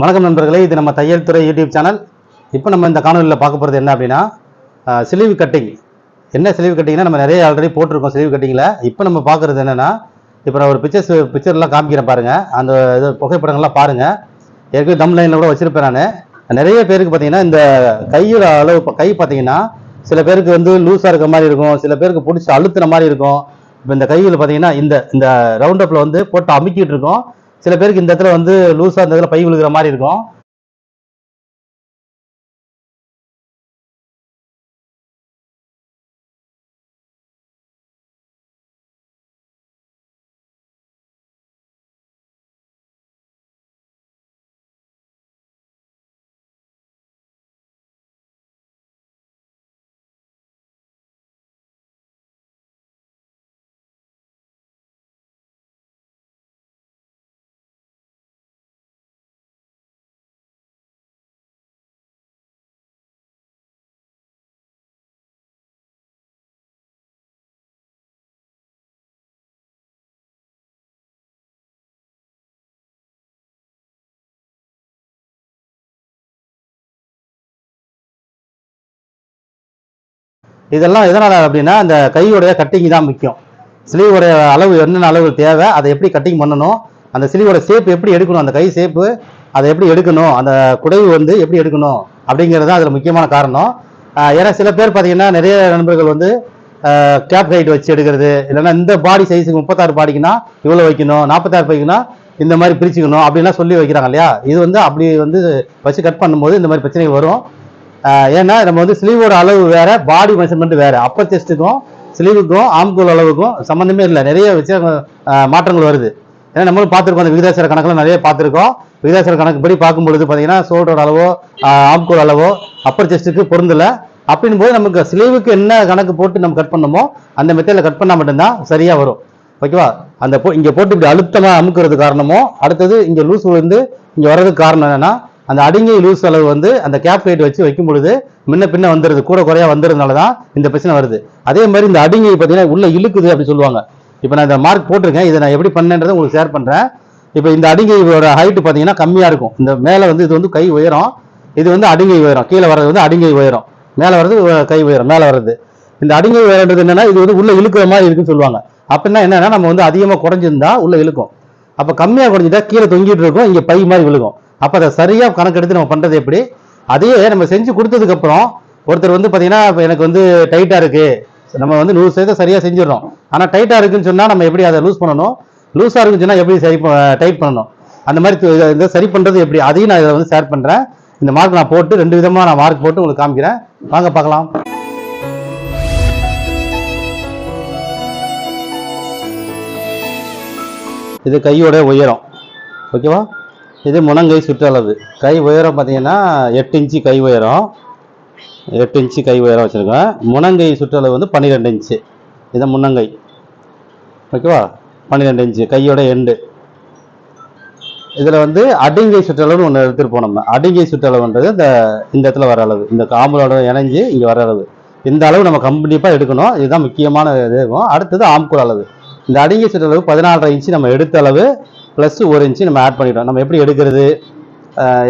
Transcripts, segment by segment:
வணக்கம் நண்பர்களே இது நம்ம தையல் துறை யூடியூப் சேனல். இப்போ நம்ம இந்த காணொலியில் பார்க்க போகிறது என்ன அப்படின்னா சிலிவு கட்டிங். என்ன சிலிவு கட்டிங்னா நம்ம நிறைய ஆல்ரெடி போட்டிருக்கோம் சிலிவு கட்டிங்கில் இப்போ நம்ம பார்க்குறது என்னென்னா இப்போ நான் ஒரு பிக்சர்ஸ் பிக்சர்லாம் காமிக்கிறேன் பாருங்கள் அந்த இது புகைப்படங்கள்லாம் பாருங்கள் ஏற்கனவே தம் லைனில் கூட வச்சுருப்பேன் நான். நிறைய பேருக்கு பார்த்தீங்கன்னா இந்த கையில் அளவு இப்போ கை பார்த்தீங்கன்னா சில பேருக்கு வந்து லூஸாக இருக்க மாதிரி இருக்கும். சில பேருக்கு பிடிச்சி அழுத்துன மாதிரி இருக்கும். இப்போ இந்த கையில் பார்த்தீங்கன்னா இந்த இந்த ரவுண்ட் அப்பில் வந்து போட்டு அமுக்கிட்டு இருக்கோம். சில பேருக்கு இந்த இடத்துல வந்து லூஸாக இந்த இடத்துல பை விழுகிற மாதிரி இருக்கும். இதெல்லாம் எதனால் அப்படின்னா இந்த கையோடைய கட்டிங் தான் முக்கியம். ஸ்லீவோடைய அளவு என்னென்ன அளவு தேவை அதை எப்படி கட்டிங் பண்ணணும் அந்த ஸ்லீவோட ஷேப் எப்படி எடுக்கணும் அந்த கை ஷேப்பு அதை எப்படி எடுக்கணும் அந்த குடைவு வந்து எப்படி எடுக்கணும் அப்படிங்கிறது தான் அதில் முக்கியமான காரணம். ஏன்னா சில பேர் பார்த்தீங்கன்னா நிறைய நண்பர்கள் வந்து கேப் ஹைட் வச்சு எடுக்கிறது இல்லைன்னா இந்த பாடி சைஸுக்கு முப்பத்தாறு பாடிக்குன்னா இவ்வளோ வைக்கணும் நாற்பத்தாறு பைக்குன்னா இந்த மாதிரி பிரிச்சுக்கணும் அப்படின்லாம் சொல்லி வைக்கிறாங்க இல்லையா? இது வந்து அப்படி வந்து வச்சு கட் பண்ணும்போது இந்த மாதிரி பிரச்சனைகள் வரும். ஏன்னா நம்ம வந்து ஸ்லீவோட அளவு வேற பாடி மெஷர்மெண்ட் வேற. அப்பர் செஸ்ட்டுக்கும் ஸ்லீவுக்கும் ஆம்கூல் அளவுக்கும் சம்மந்தமே இல்லை. நிறைய விஷயம் மாற்றங்கள் வருது. ஏன்னா நம்மளும் பார்த்துருக்கோம் அந்த விகிதாசார கணக்கில் நிறைய பார்த்துருக்கோம். விகிதாசார கணக்கு படி பார்க்கும்பொழுது பார்த்தீங்கன்னா ஷோல்டரோட அளவோ ஆம்கூல் அளவோ அப்பர் செஸ்ட்டுக்கு பொருந்தலை. அப்படின் போது நமக்கு ஸ்லீவுக்கு என்ன கணக்கு போட்டு நம்ம கட் பண்ணமோ அந்த மெத்தடில் கட் பண்ணால் மட்டும்தான் சரியாக வரும். ஓகேவா அந்த போ இங்கே போட்டு இப்படி அழுத்தமாக அமுக்கிறது காரணமோ அடுத்தது இங்கே லூஸ் விழுந்து இங்கே வர்றதுக்கு காரணம் என்னென்னா அந்த அடிங்கை லூஸ் அளவு வந்து அந்த கேப் ஹைட் வச்சு வைக்கும் பொழுது முன்ன பின்ன வந்துடுது கூட குறையா வந்துடுறதுனால தான் இந்த பிரச்சனை வருது. அதே மாதிரி இந்த அடிங்கை பார்த்தீங்கன்னா உள்ள இழுக்குது அப்படின்னு சொல்லுவாங்க. இப்போ நான் இந்த மார்க் போட்டிருக்கேன் இதை நான் எப்படி பண்ணேன்றதை உங்களுக்கு ஷேர் பண்ணுறேன் இப்போ இந்த அடிங்கையோட ஹைட்டு பார்த்தீங்கன்னா கம்மியாக இருக்கும். இந்த மேலே வந்து இது வந்து கை உயரம் இது வந்து அடிங்கை உயரம். கீழே வர்றது வந்து அடிங்கை உயரம். மேலே வர்றது கை உயரம் மேலே வர்றது. இந்த அடிங்கை உயரன்றது என்னன்னா இது வந்து உள்ள இழுக்கிற மாதிரி இருக்குன்னு சொல்லுவாங்க. அப்படின்னா என்னன்னா நம்ம வந்து அதிகமாக குறைஞ்சிருந்தா உள்ள இழுக்கும். அப்போ கம்மியாக குறைஞ்சிட்டா கீழே தொங்கிட்டு இருக்கும் இங்கே பை மாதிரி விழுகும். அப்போ அதை சரியாக கணக்கெடுத்து நம்ம பண்ணுறது எப்படி? அதையே நம்ம செஞ்சு கொடுத்ததுக்கப்புறம் ஒருத்தர் வந்து பார்த்தீங்கன்னா இப்போ எனக்கு வந்து டைட்டாக இருக்குது நம்ம வந்து நூறு சதவீதம் சரியாக செஞ்சிடறோம். ஆனால் டைட்டாக இருக்குன்னு சொன்னால் நம்ம எப்படி அதை லூஸ் பண்ணணும்? லூஸாக இருக்குன்னு சொன்னால் எப்படி சரி டைட் பண்ணணும்? அந்த மாதிரி இதை- இதை சரி பண்ணுறது எப்படி? அதையும் நான் இதை வந்து ஷேர் பண்ணுறேன் இந்த மார்க் நான் போட்டு ரெண்டு விதமாக நான் மார்க் போட்டு உங்களுக்கு காமிக்கிறேன். வாங்க பார்க்கலாம். இது கையோட உயரம். ஓகேவா இது முனங்கை சுற்றளவு. கை உயரம் பார்த்தீங்கன்னா எட்டு இன்ச்சு கை உயரம். எட்டு இன்ச்சு கை உயரம் வச்சுருக்கேன் முனங்கை சுற்றளவு வந்து பன்னிரெண்டு இன்ச்சு. இது முன்னங்கை ஓகேவா? பன்னிரெண்டு இன்ச்சு. கையோட எண்டு இதில் வந்து அடிங்கை சுற்றளவுன்னு ஒன்று எடுத்துகிட்டு நம்ம. அடிங்கை சுற்றளவுன்றது இந்த இந்த இடத்துல வர அளவு. இந்த காம்பலோட இணைஞ்சு இங்கே வர அளவு. இந்த அளவு நம்ம கண்டிப்பாக எடுக்கணும். இதுதான் முக்கியமான இது. அடுத்தது ஆம்கூல் அளவு. இந்த அடிங்கை சுற்றளவு பதினாலரை இன்ச்சு நம்ம எடுத்த அளவு ப்ளஸ் ஒரு இன்ச்சு நம்ம ஆட் பண்ணிட்டோம். நம்ம எப்படி எடுக்கிறது?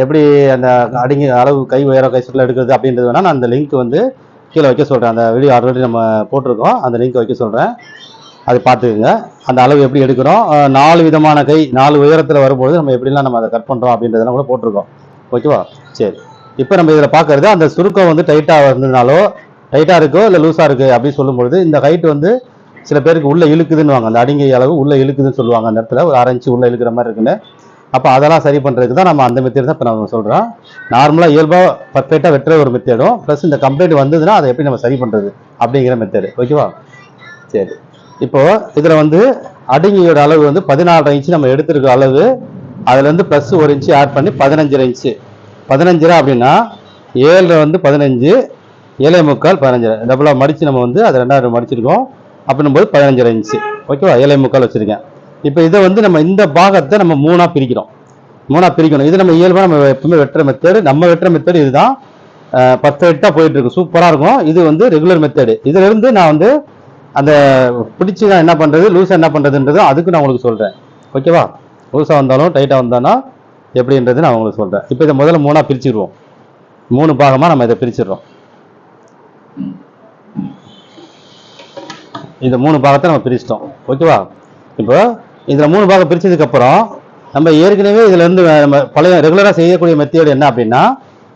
எப்படி அந்த அடிங்கை அளவு கை உயரம் கை சுற்றல எடுக்கிறது அப்படின்றது வேணால் நான் அந்த லிங்க் வந்து கீழே வைக்க சொல்கிறேன் அந்த வீடியோ ஆல்ரெடி நம்ம போட்டிருக்கோம். அந்த லிங்க் வைக்க சொல்கிறேன் அது பார்த்துக்குங்க. அந்த அளவு எப்படி எடுக்கிறோம்? நாலு விதமான கை நாலு உயரத்தில் வரும்பொழுது நம்ம எப்படிலாம் நம்ம அதை கட் பண்ணுறோம் அப்படின்றதெல்லாம் கூட போட்டிருக்கோம். ஓகேவா சரி. இப்போ நம்ம இதில் பார்க்கறது அந்த சுருக்கம் வந்து டைட்டாக இருந்ததுனாலோ டைட்டாக இருக்கோ இல்லை லூஸாக இருக்குது அப்படின்னு சொல்லும்பொழுது இந்த ஹைட் வந்து சில பேருக்கு உள்ளே இழுக்குதுன்னுவாங்க அந்த அடிங்கை அளவு உள்ளே இழுக்குதுன்னு சொல்லுவாங்க அந்த இடத்துல. ஒரு அரை உள்ளே இழுக்கிற மாதிரி இருக்குன்னு. அப்போ அதெல்லாம் சரி பண்ணுறதுக்கு தான் நம்ம அந்த மெத்தேட் தான் இப்போ நம்ம சொல்கிறோம் நார்மலாக இயல்பாக பர்ஃபெக்டாக வெட்டுற ஒரு மெத்தேடும் ப்ளஸ் இந்த கம்ப்ளைண்ட் வந்ததுன்னா அதை எப்படி நம்ம சரி பண்ணுறது அப்படிங்கிற மெத்தேடு. ஓகேவா சரி. இப்போ இதில் வந்து அடுங்கியோட அளவு வந்து பதினாலரை இன்ச்சு நம்ம எடுத்திருக்க அளவு அதுலேருந்து ப்ளஸ் ஒரு இன்ச்சு ஆட் பண்ணி பதினஞ்சரை இன்ச்சு பதினஞ்சரை அப்படின்னா ஏழில் வந்து பதினஞ்சு ஏழை முக்கால் பதினஞ்சரை. டபுளாக மடித்து நம்ம வந்து அதை ரெண்டாயிரம் மடிச்சிருக்கோம். அப்படின்னும்போது பதினஞ்சரை இன்ச்சு ஓகேவா ஏழை முக்கால் வச்சுருக்கேன். இப்போ இதை வந்து நம்ம இந்த பாகத்தை நம்ம மூணாக பிரிக்கிறோம். மூணாக பிரிக்கணும். இது நம்ம இயல்பாக நம்ம எப்பவுமே வெட்டுற மெத்தேடு நம்ம வெட்டுற மெத்தேடு இதுதான். பத்து போயிட்டு இருக்கு. சூப்பராக இருக்கும். இது வந்து ரெகுலர் மெத்தேடு இதிலிருந்து நான் வந்து அந்த பிடிச்சி நான் என்ன பண்ணுறது லூஸாக என்ன பண்ணுறதுன்றது அதுக்கு நான் உங்களுக்கு சொல்கிறேன் ஓகேவா லூஸாக வந்தாலும் டைட்டாக வந்தாலும் எப்படின்றது நான் உங்களுக்கு சொல்கிறேன் இப்போ இதை முதல்ல மூணாக பிரிச்சுருவோம். மூணு பாகமாக நம்ம இதை பிரிச்சிடுறோம். இந்த மூணு பாகத்தை நம்ம பிரிச்சிட்டோம். ஓகேவா? இப்போ இதில் மூணு பாகம் பிரித்ததுக்கப்புறம் நம்ம ஏற்கனவே இதுலேருந்து நம்ம பழைய ரெகுலராக செய்யக்கூடிய மெத்தேடு என்ன அப்படின்னா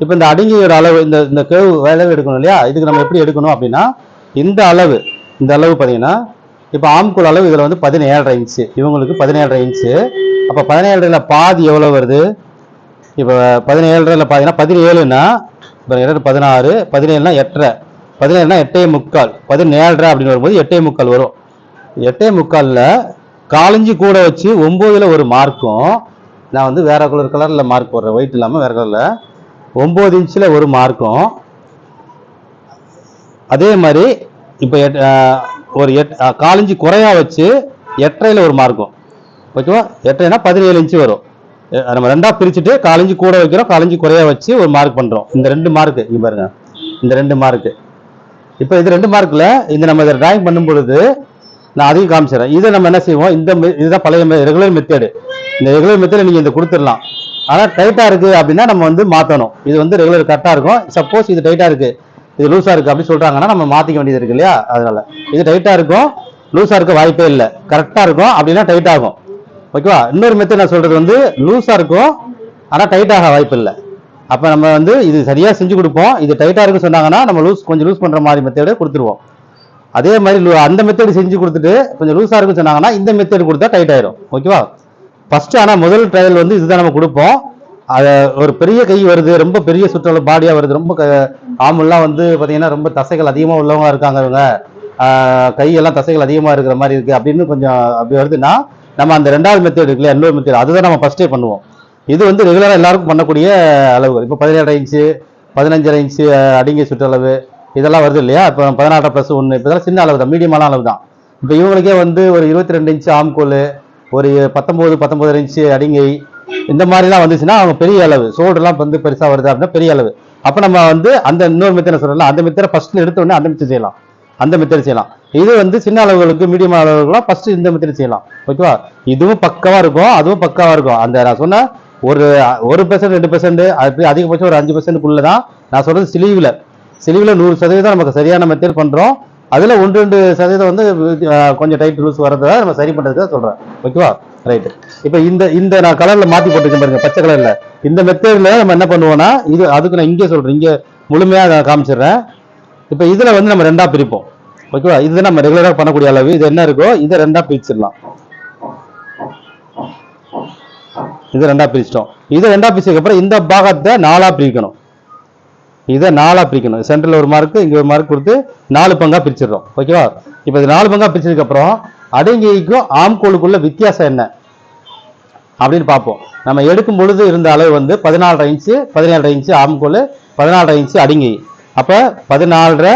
இப்போ இந்த அடங்கியோட அளவு இந்த இந்த கேவு அளவு எடுக்கணும் இல்லையா? இதுக்கு நம்ம எப்படி எடுக்கணும் அப்படின்னா இந்த அளவு இந்த அளவு பார்த்தீங்கன்னா இப்போ ஆம்குள் அளவு இதில் வந்து பதினேழரை இன்ச்சு இவங்களுக்கு பதினேழரை இன்ச்சு அப்போ பதினேழரையில் பாதி எவ்வளோ வருது? இப்போ பதினேழுல பார்த்தீங்கன்னா பதினேழுன்னா இப்போ இரண்டு பதினாறு பதினேழுனா எட்டரை. பதினேழுனா எட்டே முக்கால். பதினேழரை அப்படின்னு வரும்போது எட்டே முக்கால் வரும். எட்டே முக்காலில் காலஞ்சி கூட வச்சு ஒம்போதில் ஒரு மார்க்கும் நான் வந்து வேற கலர் கலரில் மார்க் போடுறேன். ஒயிட் இல்லாமல் வேற கலரில் ஒம்பது இன்ச்சில் ஒரு மார்க்கும். அதே மாதிரி இப்போ எட்- ஒரு எட் ஆஹ் காலஞ்சி குறையாக வச்சு எட்டரையில் ஒரு மார்க்கும். ஓகேவா? எட்டரைனா பதினேழு இன்ச்சு வரும். நம்ம ரெண்டாக பிரிச்சுட்டு காலஞ்சி கூட வைக்கிறோம் காலஞ்சி குறையாக வச்சு ஒரு மார்க் பண்ணுறோம் இந்த ரெண்டு மார்க்கு இங்கே பாருங்க. இந்த ரெண்டு மார்க்கு இப்போ இது ரெண்டு மார்க்கில் இந்த நம்ம இதை டிராயிங் பண்ணும் பொழுது நான் அதையும் காமிச்சிடறேன். இதை நம்ம என்ன செய்வோம்? இந்த இதுதான் பழைய ரெகுலர் மெத்தேடு இந்த ரெகுலர் மெத்தேடு நீங்கள் இதை கொடுத்துடலாம். ஆனால் டைட்டாக இருக்குது அப்படின்னா நம்ம வந்து மாற்றணும் இது வந்து ரெகுலர் கரெக்டாக இருக்கும். சப்போஸ் இது டைட்டாக இருக்குது இது லூஸாக இருக்குது அப்படின்னு சொல்கிறாங்கன்னா நம்ம மாற்றிக்க வேண்டியது இருக்கு இல்லையா? அதனால். இது டைட்டாக இருக்கும். லூஸாக இருக்க வாய்ப்பே இல்லை. கரெக்டாக இருக்கும். அப்படின்னா டைட் ஆகும். ஓகேவா இன்னொரு மெத்தட் நான் சொல்கிறது வந்து லூஸாக இருக்கும். ஆனால் டைட் ஆக வாய்ப்பு இல்லை. அப்போ நம்ம வந்து இது சரியாக செஞ்சு கொடுப்போம். இது டைட்டாக இருக்குன்னு சொன்னாங்கன்னா நம்ம லூஸ் கொஞ்சம் லூஸ் பண்ணுற மாதிரி மெத்தேடு கொடுத்துருவோம். அதே மாதிரி லூ- அந்த மெத்தேடு செஞ்சு கொடுத்துட்டு கொஞ்சம் லூஸாக இருக்குன்னு சொன்னாங்கன்னா இந்த மெத்தேடு கொடுத்தா டைட் ஆயிரும். ஓகேவா ஃபஸ்ட்டு ஆனால் முதல் ட்ரையல் வந்து இதுதான் நம்ம கொடுப்போம். அது ஒரு பெரிய கை வருது ரொம்ப பெரிய சுற்றளவு பாடியாக வருது ரொம்ப க- ஆமெல்லாம் வந்து பார்த்தீங்கன்னா ரொம்ப தசைகள் அதிகமாக உள்ளவங்க இருக்காங்க இவங்க கையெல்லாம் தசைகள் அதிகமாக இருக்கிற மாதிரி இருக்குது அப்படின்னு கொஞ்சம் அப்படி வருதுன்னா நம்ம அந்த ரெண்டாவது மெத்தேடு இருக்குல்ல இன்னொரு மெத்தேடு அதுதான் நம்ம ஃபஸ்ட்டே பண்ணுவோம். இது வந்து ரெகுலராக எல்லாருக்கும் பண்ணக்கூடிய அளவுகள் இப்போ பதினேழரை இன்ச்சு பதினஞ்சரை இன்ச்சு அஹ், அடிங்கை சுற்றளவு இதெல்லாம் வருது இல்லையா? இப்போ பதினாறு ப்ளஸ் ஒன்று இப்போ இதெல்லாம் சின்ன அளவு தான் மீடியமான அளவு தான் இப்போ இவங்களுக்கே வந்து ஒரு இருபத்தி ரெண்டு இன்ச்சு ஆம்கோல் ஒரு பத்தொம்போது பத்தொம்போது இன்ச்சு அடிங்கை இந்த மாதிரிலாம் வந்துச்சுன்னா அவங்க பெரிய அளவு. சோல்டர்லாம் வந்து பெருசாக வருது அப்படின்னா பெரிய அளவு. அப்போ நம்ம வந்து அந்த இன்னொரு மெத்தனை சொல்லலாம் அந்த மெத்தனை ஃபர்ஸ்ட்ல எடுத்த உடனே அந்த மெத்தட் செய்யலாம். அந்த மெத்தட் செய்யலாம். இது வந்து சின்ன அளவுகளுக்கு மீடியம் அளவுகளுக்குலாம் ஃபஸ்ட்டு இந்த மெத்தட் செய்யலாம். ஓகேவா இதுவும் பக்காவா இருக்கும் அதுவும் பக்காவா இருக்கும். அந்த நான் சொன்ன ஒரு ஒரு பெர்சன்ட் ரெண்டு பெர்சன்ட் அது அதிகபட்சம் ஒரு அஞ்சு பெர்சன்ட்குள்ள தான் நான் சொல்கிறது சிலிவில். சிலிவில் நூறு சதவீதம் நமக்கு சரியான மெத்தேட் பண்ணுறோம் அதில் ஒன்று ரெண்டு சதவீதம் வந்து கொஞ்சம் டைட் லூஸ் வரதை நம்ம சரி பண்ணுறதுக்கு சொல்கிறேன் ஓகேவா? ரைட்டு இப்போ இந்த இந்த நான் கலரில் மாற்றி போட்டுருக்கேன் பாருங்க பச்சை கலரில் இந்த மெத்தேடில் நம்ம என்ன பண்ணுவோம்னா இது அதுக்கு நான் இங்கே சொல்கிறேன் இங்கே முழுமையாக நான் காமிச்சிடுறேன். இப்போ இதில் வந்து நம்ம ரெண்டாக பிரிப்போம். ஓகேவா? இது நம்ம ரெகுலராக பண்ணக்கூடிய அளவு இது என்ன இருக்கோ இதை ரெண்டாக பிரிச்சிடலாம். இது ரெண்டா பிரிச்சிட்டோம். இதை ரெண்டா பிரிச்சதுக்கப்புறம் இந்த பாகத்தை நாலா பிரிக்கணும். இதை நாலா பிரிக்கணும். சென்ட்ரல் ஒரு மார்க் இங்க ஒரு மார்க் கொடுத்து நாலு பங்கா பிரிச்சிடுறோம். ஓகேவா இப்போ இது நாலு பங்கா பிரிச்சதுக்கு அப்புறம் அடங்கிக்கும் ஆம்கோளுக்குள்ள வித்தியாசம் என்ன? அப்படின்னு பார்ப்போம். நம்ம எடுக்கும் பொழுது இருந்த அளவு வந்து பதினாலரை இன்ச்சு பதினேழரை இன்ச்சு ஆம்கோல் பதினாலரை இன்ச்சு அடங்கி அப்போ பதினாலரை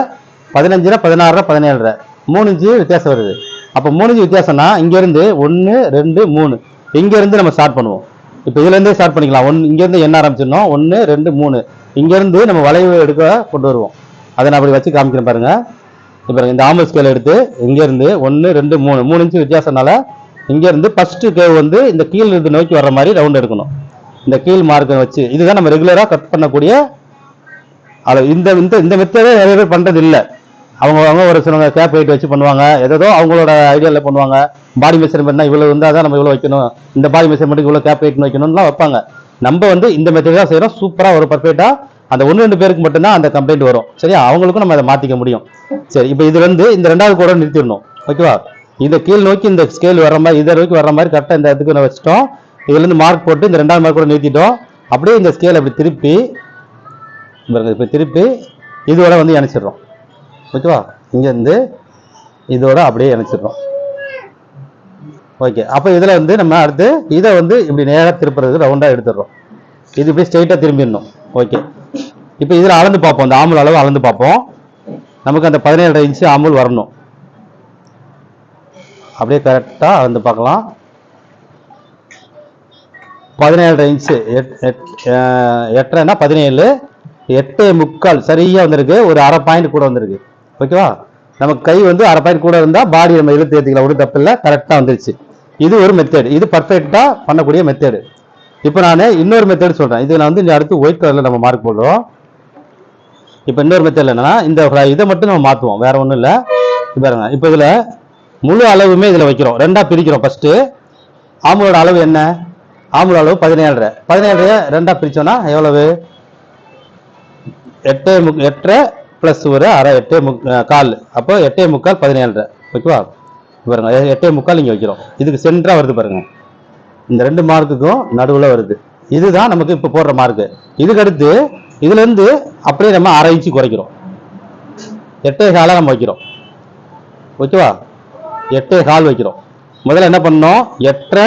பதினஞ்சரை பதினாறரை பதினேழரை. மூணு இன்ச்சு வித்தியாசம் வருது. அப்போ மூணு இன்ச்சு வித்தியாசம்னா இங்கேருந்து ஒன்று ரெண்டு மூணு. இங்கேருந்து நம்ம ஸ்டார்ட் பண்ணுவோம். இப்போ இதுலேருந்தே ஸ்டார்ட் பண்ணிக்கலாம். ஒன்று இங்கேருந்து என்ன ஆரம்பிச்சிடணும்? ஒன்று ரெண்டு மூணு. இங்கேருந்து நம்ம வளைவு எடுக்க கொண்டு வருவோம். அதை நான் அப்படி வச்சு காமிக்கிறேன் பாருங்க. இப்போ இந்த ஆம்பல் ஸ்கேல் எடுத்து இங்கேருந்து ஒன்று ரெண்டு மூணு. மூணு இன்ச்சு வித்தியாசம்னால இங்கேருந்து ஃபர்ஸ்ட் கேவ் வந்து இந்த கீழ் இருந்து நோக்கி வர்ற மாதிரி ரவுண்ட் எடுக்கணும். இந்த கீழ் மார்க்கை வச்சு. இதுதான் நம்ம ரெகுலராக கட் பண்ணக்கூடிய அளவு. இந்த இந்த இந்த மெத்தடே நிறைய பேர் பண்றது இல்லை. அவங்க அவங்க ஒரு சிலவங்க கேப் வெயிட் வச்சு பண்ணுவாங்க. ஏதோ அவங்களோட ஐடியாவில் பண்ணுவாங்க. பாடி மெஷர்மெண்ட்னா இவ்வளோ இருந்தால் தான் நம்ம இவ்வளோ வைக்கணும். இந்த பாடி மெஷர்மெண்ட்டுக்கு இவ்வளோ கேப் வெயிட் வைக்கணும்லாம் வைப்பாங்க. நம்ம வந்து இந்த மெத்தட் தான் செய்கிறோம் சூப்பராக ஒரு பர்ஃபெக்டாக அந்த ஒன்று ரெண்டு பேருக்கு மட்டும்தான் அந்த கம்ப்ளைண்ட் வரும். சரியா? அவங்களுக்கும் நம்ம அதை மாற்றிக்க முடியும். சரி இப்போ இது வந்து இந்த ரெண்டாவது கூட நிறுத்திடணும். ஓகேவா இந்த கீழ் நோக்கி இந்த ஸ்கேல் வர மாதிரி இதை நோக்கி வர மாதிரி கரெக்டாக இந்த இதுக்கு நான் வச்சிட்டோம். இதுலேருந்து மார்க் போட்டு இந்த ரெண்டாவது மார்க் கூட நிறுத்திட்டோம். அப்படியே இந்த ஸ்கேல் அப்படி திருப்பி இப்போ திருப்பி இதோட வந்து இணைச்சிடுறோம். ஓகேவா? இங்கேருந்து இதோட அப்படியே இணைச்சிடுறோம். ஓகே. அப்போ இதில் வந்து நம்ம அடுத்து இதை வந்து இப்படி நேராக திருப்புறது ரவுண்டாக எடுத்துடுறோம். இது இப்படி ஸ்ட்ரெயிட்டாக திரும்பிடணும். ஓகே. இப்போ இதில் அளந்து பார்ப்போம். இந்த ஆம்பூல் அளவு அளந்து பார்ப்போம். நமக்கு அந்த பதினேழு இன்ச்சு ஆம்பூல் வரணும். அப்படியே கரெக்டாக அளந்து பார்க்கலாம். பதினேழரை இன்ச்சு எட் எட்டரைன்னா பதினேழு. எட்டு முக்கால் சரியாக வந்திருக்கு. ஒரு அரை பாயிண்ட் கூட வந்திருக்கு. ஓகேவா? நமக்கு கை வந்து அரை பாயிண்ட் கூட இருந்தால் பாடி நம்ம இழுத்து ஏற்றிக்கலாம் ஒரு தப்பு இல்லை கரெக்டாக வந்துருச்சு. இது ஒரு மெத்தேடு இது பர்ஃபெக்டாக பண்ணக்கூடிய மெத்தேடு இப்போ நான் இன்னொரு மெத்தேடு சொல்கிறேன் இது நான் வந்து இந்த அடுத்து ஒயிட் கலரில் நம்ம மார்க் போடுறோம். இப்போ இன்னொரு மெத்தேட் என்னன்னா இந்த இதை மட்டும் நம்ம மாற்றுவோம் வேறு ஒன்றும் இல்லை. பாருங்க. இப்போ இதில் முழு அளவுமே இதில் வைக்கிறோம். ரெண்டாக பிரிக்கிறோம் ஃபஸ்ட்டு ஆம்பளோட அளவு என்ன? ஆம்பளை அளவு பதினேழரை. பதினேழரை ரெண்டாக பிரித்தோன்னா எவ்வளவு? எட்டு முக் எட்டரை ப்ளஸ் ஒரு அரை எட்டே முக் கால். அப்போ எட்டே முக்கால் பதினேழரை. ஓகேவா? பாருங்க எட்டே முக்கால் இங்கே வைக்கிறோம். இதுக்கு சென்டராக வருது பாருங்க. இந்த ரெண்டு மார்க்குக்கும் நடுவில் வருது. இதுதான் நமக்கு இப்போ போடுற மார்க்கு. இதுக்கடுத்து இதுலேருந்து அப்படியே நம்ம அரை இன்ச்சு குறைக்கிறோம். எட்டே காலாக நம்ம வைக்கிறோம். ஓகேவா? எட்டே கால் வைக்கிறோம். முதல்ல என்ன பண்ணோம்? எட்டரை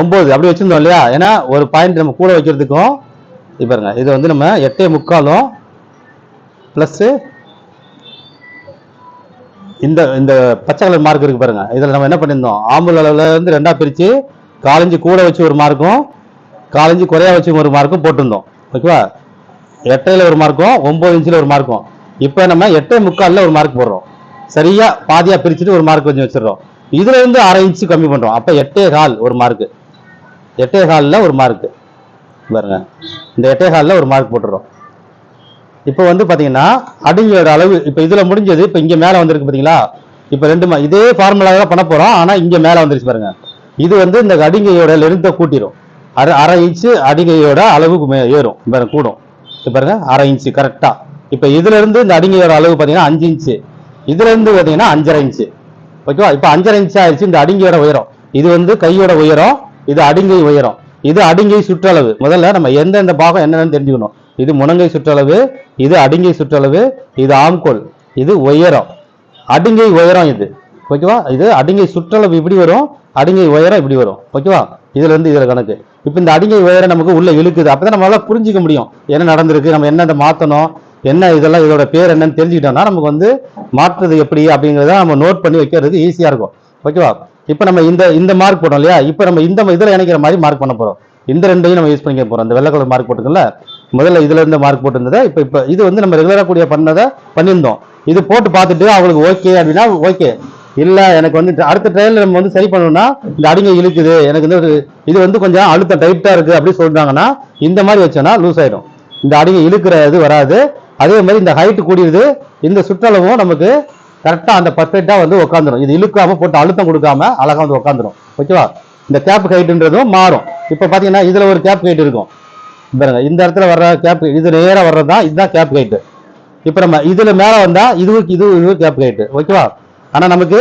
ஒம்பது. அப்படி வச்சுருந்தோம் இல்லையா? ஏன்னா ஒரு பாயிண்ட் நம்ம கூட வைக்கிறதுக்கும் இப்போ பாருங்க இது வந்து நம்ம எட்டே முக்காலும் ப்ளஸ்ஸு இந்த இந்த பச்சை கலர் மார்க் இருக்கு பாருங்க. இதில் நம்ம என்ன பண்ணியிருந்தோம்? ஆம்புல் அளவுல இருந்து ரெண்டாக பிரித்து காலஞ்சு கூட வச்சு ஒரு மார்க்கும் காலஞ்சு குறையா வச்சு ஒரு மார்க்கும் போட்டிருந்தோம். ஓகேவா? எட்டையில் ஒரு மார்க்கும் ஒம்பது இன்ச்சில் ஒரு மார்க்கும் இப்போ நம்ம எட்டை முக்காலில் ஒரு மார்க் போடுறோம். சரியா பாதியாக பிரிச்சுட்டு ஒரு மார்க் கொஞ்சம் வச்சிடுறோம். இதுல இருந்து அரை இன்ச்சு கம்மி பண்றோம். அப்ப எட்டே கால் ஒரு மார்க் எட்டே காலில் ஒரு மார்க் பாருங்க. இந்த எட்டே காலில் ஒரு மார்க் போட்டுறோம் இப்போ வந்து பார்த்தீங்கன்னா அடுங்கியோட அளவு இப்போ இதில் முடிஞ்சது இப்போ இங்கே மேலே வந்திருக்கு பார்த்தீங்களா இப்போ ரெண்டு இதே ஃபார்முலா தான் பண்ண போகிறோம் ஆனால் இங்கே மேலே வந்துருச்சு பாருங்க. இது வந்து இந்த அடிங்கையோட லென்த்தை கூட்டிடும் அரை அரை இன்ச்சு அடிங்கையோட அளவுக்கு மே- ஏறும் பாருங்க கூடும். இப்போ பாருங்க அரை இன்ச்சு கரெக்டாக இப்போ இதுலேருந்து இந்த அடிங்கையோட அளவு பார்த்தீங்கன்னா அஞ்சு இன்ச்சு இதுலேருந்து பார்த்தீங்கன்னா அஞ்சரை இன்ச்சு ஓகேவா? இப்போ அஞ்சரை இன்ச்சு ஆயிடுச்சு இந்த அடிங்கையோட உயரம். இது வந்து கையோட உயரம் இது அடிங்கை உயரம். இது அடிங்கை சுற்றளவு. முதல்ல நம்ம எந்தெந்த பாகம் என்னென்னு தெரிஞ்சுக்கணும். இது முனங்கை சுற்றளவு இது அடிங்கை சுற்றளவு இது ஆம்கோல் இது உயரம். அடிங்கை உயரம் இது. ஓகேவா? இது அடிங்கை சுற்றளவு இப்படி வரும் அடிங்கை உயரம் இப்படி வரும். ஓகேவா? இதுல இருந்து இதுல கணக்கு. இப்போ இந்த அடிங்கை உயரம் நமக்கு உள்ள இழுக்குது. அப்பதான் நம்மளால புரிஞ்சிக்க முடியும். என்ன நடந்திருக்கு நம்ம என்ன மாத்தணும் என்ன இதெல்லாம் இதோட பேர் என்னன்னு தெரிஞ்சுக்கிட்டோம்னா நமக்கு வந்து மாற்றுறது எப்படி அப்படிங்கிறத நம்ம நோட் பண்ணி வைக்கிறது ஈஸியா இருக்கும். ஓகேவா? இப்போ நம்ம இந்த இந்த மார்க் போட்டோம் இல்லையா? இப்போ நம்ம இந்த இதுல இணைக்கிற மாதிரி மார்க் பண்ண போறோம். இந்த ரெண்டையும் நம்ம யூஸ் பண்ணிக்க போறோம். இந்த வெள்ளை கலர் மார்க் போட்டுக்கல முதல்ல இதுல இருந்து மார்க் போட்டிருந்ததை இப்போ இப்போ இது வந்து நம்ம ரெகுலரா கூடிய பண்ணதை பண்ணியிருந்தோம். இது போட்டு பார்த்துட்டு அவங்களுக்கு ஓகே அப்படின்னா ஓகே இல்ல எனக்கு வந்து அடுத்த ட்ரையல் நம்ம வந்து சரி பண்ணணும்னா இந்த அடிங்க இழுக்குது எனக்கு வந்து ஒரு இது வந்து கொஞ்சம் அழுத்தம் டைட்டா இருக்கு அப்படின்னு சொல்றாங்கன்னா இந்த மாதிரி வச்சோன்னா லூஸ் ஆயிடும் இந்த அடிங்க இழுக்கிற இது வராது. அதே மாதிரி இந்த ஹைட் கூடியது இந்த சுற்றளவும் நமக்கு கரெக்டா அந்த பர்ஃபெக்டா வந்து உட்காந்துரும் இது இழுக்காம போட்டு அழுத்தம் கொடுக்காம அழகா வந்து உட்காந்துரும் ஓகேவா இந்த கேப் ஹைட்டுன்றதும் மாறும். இப்போ பாத்தீங்கன்னா இதுல ஒரு கேப் ஹைட் இருக்கும். பாருங்க இந்த இடத்துல வர்ற கேப் இது நேராக வர்றது தான் இதுதான் கேப் கைட்டு இப்போ நம்ம இதில் மேலே வந்தால் இதுவும் இது இதுவும் கேப் கைட்டு ஓகேவா? ஆனால் நமக்கு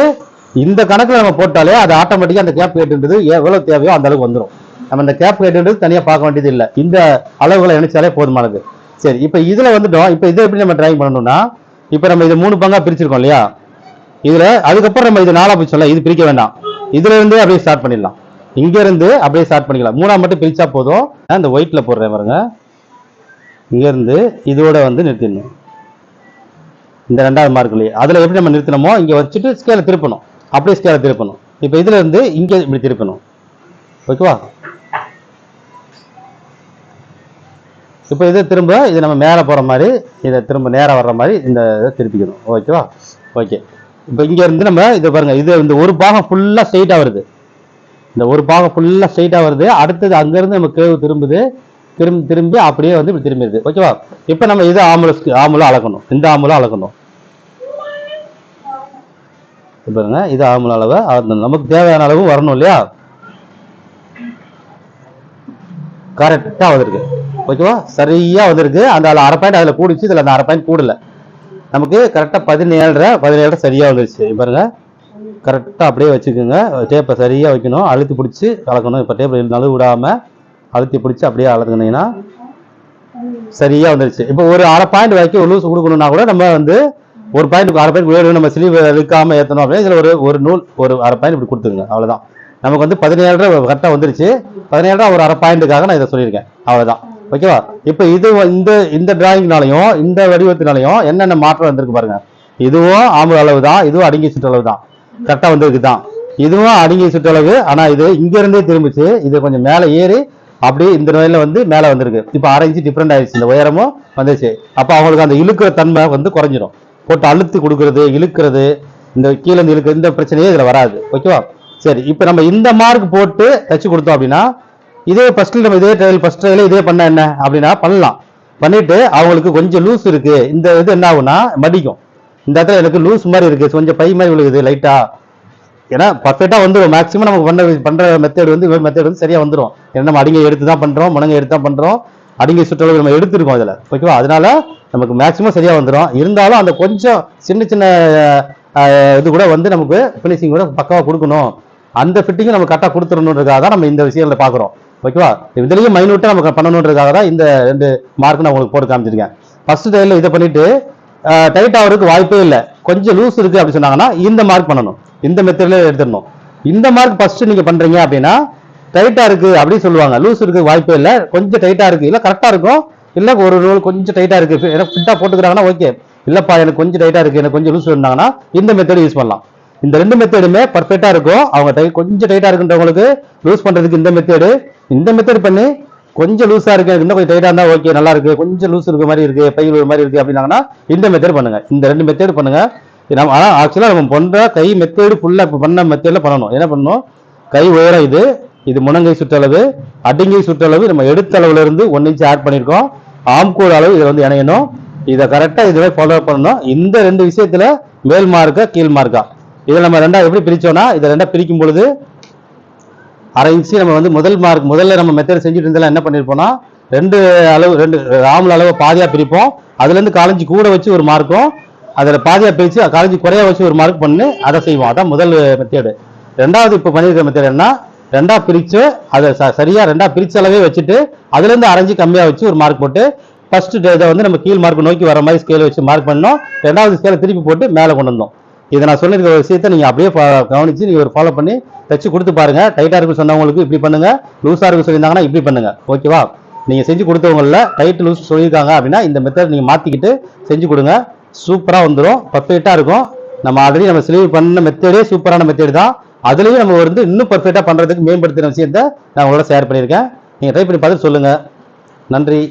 இந்த கணக்கில் நம்ம போட்டாலே அது ஆட்டோமேட்டிக்காக அந்த கேப் கைட்டுன்றது எவ்வளோ தேவையோ அந்த அளவுக்கு வந்துடும் நம்ம இந்த கேப் கைட்டுன்றது தனியாக பார்க்க வேண்டியது இல்லை. இந்த அளவுகளை இணைச்சாலே போதுமானது சரி இப்போ இதில் வந்துட்டோம். இப்போ இதை எப்படி நம்ம ட்ராயிங் பண்ணணும்னா இப்போ நம்ம இது மூணு பங்காக பிரிச்சிருக்கோம் இல்லையா? இதில் அதுக்கப்புறம் நம்ம இது போய் பிரிச்சோம்ல இது பிரிக்க வேண்டாம். இதுலேருந்தே அப்படியே ஸ்டார்ட் பண்ணிடலாம். இங்கேருந்து அப்படியே ஸ்டார்ட் பண்ணிக்கலாம். மூணா மட்டும் பிரிச்சா போதும். நான் இந்த ஒயிட்ல போடுறேன் பாருங்க. இங்கேருந்து இதோட வந்து நிறுத்திடணும். இந்த ரெண்டாவது மார்க்லேயே அதில் எப்படி நம்ம நிறுத்தினோமோ இங்கே வச்சுட்டு ஸ்கேலை திருப்பணும். அப்படியே ஸ்கேலை திருப்பணும். இப்போ இதுல இருந்து இப்படி திருப்பணும். ஓகேவா இப்போ இதை திரும்ப இது நம்ம மேலே போகிற மாதிரி இதை திரும்ப நேராக வர்ற மாதிரி இந்த இதை திருப்பிக்கணும். ஓகேவா ஓகே இப்போ இங்கேருந்து நம்ம இதை பாருங்கள் இது இந்த ஒரு பாகம் ஃபுல்லாக ஸ்ட்ரைட்டாக வருது. இந்த ஒரு பாகம் ஃபுல்லாக ஸ்ட்ரைட்டாக வருது. அடுத்தது அங்கேருந்து நம்ம கேவு திரும்புது. திரும்பி திரும்பி அப்படியே வந்து இப்படி திரும்பிடுது. ஓகேவா இப்போ நம்ம இது ஆம்புலஸ்க்கு ஆம்புலம் அளக்கணும். இந்த ஆம்புலம் அளக்கணும். பாருங்க இது ஆம்புல அளவு. நமக்கு தேவையான அளவு வரணும் இல்லையா? கரெக்டாக வந்திருக்கு. ஓகேவா சரியாக வந்திருக்கு. அந்த அதுல அரை பாயிண்ட் அதில் கூடிச்சு இதில் அந்த அரை பாயிண்ட் கூடல. நமக்கு கரெக்டாக பதினேழரை பதினேழரை சரியாக வந்துருச்சு. பாருங்கள் கரெக்டாக அப்படியே வச்சுக்கோங்க. டேப்பை சரியாக வைக்கணும். அழுத்தி பிடிச்சி கலக்கணும். இப்போ டேப்பை நழுவு விடாமல் அழுத்தி பிடிச்சி அப்படியே அழுத்துனீங்கன்னா சரியாக வந்துருச்சு. இப்போ ஒரு அரை பாயிண்ட் வரைக்கும் லூஸ் கொடுக்கணும்னா கூட நம்ம வந்து ஒரு பாயிண்ட் அரை பாயிண்ட் வேணும் நம்ம ஸ்லீவ் இழுக்காமல் ஏற்றணும் அப்படின்னா இதில் ஒரு ஒரு நூல் ஒரு அரை பாயிண்ட் இப்படி கொடுத்துருங்க அவ்வளோதான் நமக்கு வந்து பதினேழரை கரெக்டாக வந்துருச்சு. பதினேழரை ஒரு அரை பாயிண்ட்டுக்காக நான் இதை சொல்லியிருக்கேன். அவ்வளோதான் ஓகேவா இப்போ இது இந்த இந்த டிராயிங்னாலையும் இந்த வடிவத்தினாலையும் என்னென்ன மாற்றம் வந்திருக்கு பாருங்க. இதுவும் ஆம்பு அளவு தான் இதுவும் அடங்கிய சுற்றளவு தான் கரெக்டாக வந்திருக்கு தான் இதுவும் அடங்கிய சுற்றளவு ஆனால் இது இங்கேருந்தே திரும்பிச்சு இது கொஞ்சம் மேலே ஏறி அப்படியே இந்த நிலையில வந்து மேலே வந்திருக்கு. இப்போ அரை டிஃப்ரெண்ட் ஆயிடுச்சு. இந்த உயரமும் வந்துச்சு. அப்போ அவங்களுக்கு அந்த இழுக்கிற தன்மை வந்து குறைஞ்சிரும். போட்டு அழுத்தி கொடுக்கறது இழுக்கிறது இந்த கீழே இருந்து இழுக்கிற இந்த பிரச்சனையே இதில் வராது. ஓகேவா? சரி இப்போ நம்ம இந்த மார்க் போட்டு தச்சு கொடுத்தோம் அப்படின்னா இதே ஃபர்ஸ்ட்ல நம்ம இதே ட்ரையல் ஃபர்ஸ்ட் ட்ரையல் இதே பண்ண என்ன? அப்படின்னா பண்ணலாம். பண்ணிட்டு அவங்களுக்கு கொஞ்சம் லூஸ் இருக்கு. இந்த இது என்ன ஆகும்னா மடிக்கும். இந்த இடத்துல எனக்கு லூஸ் மாதிரி இருக்குது கொஞ்சம் பை மாதிரி விழுகுது லைட்டாக ஏன்னா பர்ஃபெக்டாக வந்துடும் மேக்ஸிமம் நமக்கு பண்ண பண்ணுற மெத்தட் வந்து மெத்தேட் வந்து சரியாக வந்துடும் ஏன்னா நம்ம அடிங்க எடுத்து தான் பண்ணுறோம் முனங்க எடுத்து தான் பண்ணுறோம் அடிங்க சுற்றளவு நம்ம எடுத்திருக்கோம் அதில். ஓகேவா அதனால நமக்கு மேக்ஸிமம் சரியாக வந்துடும் இருந்தாலும் அந்த கொஞ்சம் சின்ன சின்ன இது கூட வந்து நமக்கு ஃபினிஷிங் கூட பக்காவா கொடுக்கணும். அந்த ஃபிட்டிங்கும் நம்ம கரெக்டாக கொடுத்துடணுன்றதுக்காக தான் நம்ம இந்த விஷயங்களை பார்க்குறோம். ஓகேவா இதுலேயும் மைனூட்டாக நமக்கு பண்ணணுன்றதுக்காக தான் இந்த ரெண்டு மார்க் நான் உங்களுக்கு போட்டு காமிச்சிருக்கேன். ஃபர்ஸ்ட் டைல இதை பண்ணிவிட்டு டைட் ஆகிறதுக்கு வாய்ப்பே இல்லை. கொஞ்சம் லூஸ் இருக்குது அப்படி சொன்னாங்கன்னா இந்த மார்க் பண்ணணும். இந்த மெத்தடில் எடுத்துடணும். இந்த மார்க் ஃபஸ்ட்டு நீங்கள் பண்ணுறீங்க அப்படின்னா டைட்டாக இருக்குது அப்படின்னு சொல்லுவாங்க. லூஸ் இருக்குது வாய்ப்பே இல்லை. கொஞ்சம் டைட்டாக இருக்குது இல்லை கரெக்டாக இருக்கும். இல்லை ஒரு ரோல் கொஞ்சம் டைட்டாக இருக்குது எனக்கு ஃபிட்டாக போட்டுக்கிறாங்கன்னா ஓகே இல்லைப்பா எனக்கு கொஞ்சம் டைட்டாக இருக்குது எனக்கு கொஞ்சம் லூஸ் இருந்தாங்கன்னா இந்த மெத்தடு யூஸ் பண்ணலாம். இந்த ரெண்டு மெத்தடுமே பர்ஃபெக்டாக இருக்கும். அவங்க டை கொஞ்சம் டைட்டாக இருக்குன்றவங்களுக்கு லூஸ் பண்ணுறதுக்கு இந்த மெத்தடு இந்த மெத்தட் பண்ணி கொஞ்சம் லூஸா இருக்கு இன்னும் கொஞ்சம் டைட்டா இருந்தா ஓகே நல்லா இருக்கு. கொஞ்சம் லூஸ் இருக்க மாதிரி இருக்கு பையில் ஒரு மாதிரி இருக்கு அப்படின்னாங்கன்னா இந்த மெத்தேட் பண்ணுங்க. இந்த ரெண்டு மெத்தேட் பண்ணுங்க. நம்ம ஆனால் ஆக்சுவலாக நம்ம பண்ணுற கை மெத்தேடு ஃபுல்லாக இப்போ பண்ண மெத்தேடில் பண்ணணும். என்ன பண்ணணும்? கை உயரம் இது இது முனங்கை சுற்றளவு அடிங்கை சுற்றளவு நம்ம எடுத்த அளவுல இருந்து ஒன் இன்ச் ஆட் பண்ணியிருக்கோம் ஆம்கோடு அளவு இதை வந்து இணையணும். இதை கரெக்டாக இதுவே ஃபாலோ பண்ணணும். இந்த ரெண்டு விஷயத்தில் மேல் மார்க்கா கீழ் மார்க்கா இதை நம்ம ரெண்டாக எப்படி பிரித்தோன்னா இதை ரெண்டாக பிரிக்கும் பொழுது அரை இன்ச்சு நம்ம வந்து முதல் மார்க் முதல்ல நம்ம மெத்தட் செஞ்சுட்டு இருந்தாலும் என்ன பண்ணிருப்போம்னா ரெண்டு அளவு ரெண்டு ஆம்பளை அளவு பாதியாக பிரிப்போம். அதுலேருந்து காலஞ்சி கூட வச்சு ஒரு மார்க்கும் அதில் பாதியாக பிரித்து காலஞ்சி குறையாக வச்சு ஒரு மார்க் பண்ணி அதை செய்வோம். அதான் முதல் மெத்தேடு ரெண்டாவது இப்போ பண்ணியிருக்கிற மெத்தேட் என்ன ரெண்டா பிரிச்சு அதை ச- சரியாக ரெண்டா பிரிச்ச அளவே வச்சுட்டு அதுலேருந்து அரைஞ்சி அரைஞ்சு வச்சு ஒரு மார்க் போட்டு ஃபஸ்ட்டு இதை வந்து நம்ம கீழ் மார்க் நோக்கி வர மாதிரி ஸ்கேல் வச்சு மார்க் பண்ணோம் ரெண்டாவது ஸ்கேலை திருப்பி போட்டு மேலே கொண்டு வந்தோம். இதை நான் சொல்லியிருக்கிற ஒரு விஷயத்தை நீங்கள் அப்படியே கவனித்து நீங்கள் ஒரு ஃபாலோ பண்ணி தச்சு கொடுத்து பாருங்கள் டைட்டாக இருக்கு சொன்னவங்களுக்கு இப்படி பண்ணுங்கள் லூஸாக இருக்கு சொல்லியிருந்தாங்கன்னா இப்படி பண்ணுங்கள் ஓகேவா நீங்கள் செஞ்சு கொடுத்தவங்கள டைட் லூஸ் சொல்லியிருக்காங்க அப்படின்னா இந்த மெத்தட் நீங்கள் மாற்றிக்கிட்டு செஞ்சு கொடுங்க. சூப்பராக வந்துடும் பர்ஃபெக்டாக இருக்கும். நம்ம ஆல்ரெடி நம்ம ஸ்லீவ் பண்ண மெத்தடே சூப்பரான மெத்தட் தான். அதுலேயும் நம்ம வந்து இன்னும் பர்ஃபெக்டாக பண்ணுறதுக்கு மேம்படுத்தின விஷயத்த நான் உங்களோட ஷேர் பண்ணியிருக்கேன். நீங்கள் ட்ரை பண்ணி பார்த்துட்டு சொல்லுங்கள் நன்றி.